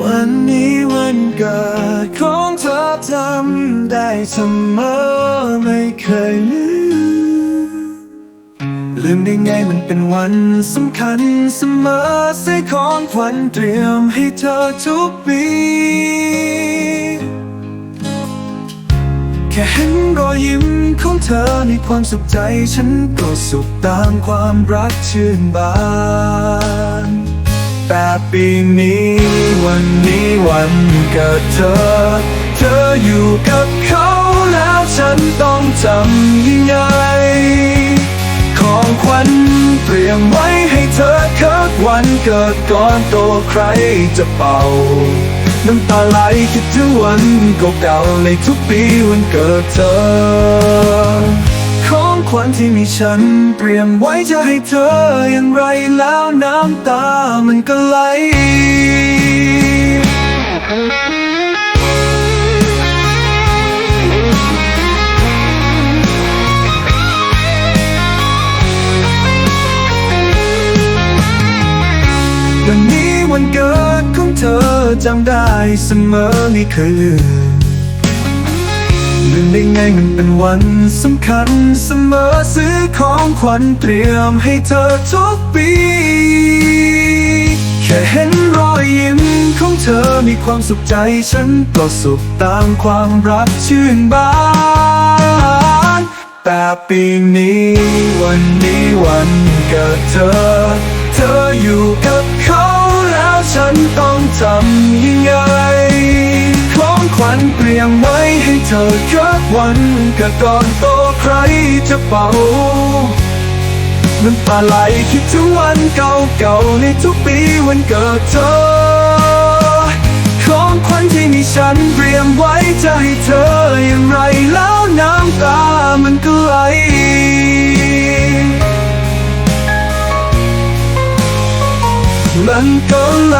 วันนี้วันเกิดของเธอจำได้เสมอไม่เคยลืมลืมได้ไงมันเป็นวันสำคัญเสมอซื้อของขวัญเตรียมให้เธอทุกปี แค่เห็นรอยยิ้มของเธอในความสุขใจฉันก็สุขตามความรักชื่นบาน แต่ปีนี้วันนี้วันเกิดเธอ เธออยู่กับเขาแล้วฉันต้องทำยังไง ของขวัญเตรียมไว้ให้เธอเคิดวันเกิดก่อนโตใครจะเป่า น้ำตาไหลคิดถึงวันเก่าๆในทุกปีวันเกิดเธอ ของขวัญที่มีฉัน เตรียมไว้จะให้เธออย่างไรแล้วน้ำตามันก็ไหลวันนี้วันเกิดของเธอจำได้เสมอไม่เคยลืม ลืมได้ไงมันเป็นวันสำคัญเสมอซื้อของขวัญเตรียมให้เธอทุกปี แค่เห็นรอยยิ้มของเธอมีความสุขใจฉันก็สุขตามความรักชื่นบานแต่ปีนี้วันนี้วันเกิดเธอ เธออยู่กับเขาแล้วฉันต้องทำยังไงของขวัญเตรียม ธอเกิดวันเกิดก่อนโตใครจะเป่าน้ำตาไหลคิดถึงวันเก่าๆในทุกปีวันเกิดเธอ ของขวัญที่มีฉันเตรียมไว้จะให้เธออย่างไรแล้วน้ำตามันก็ไหลมันก็ไหล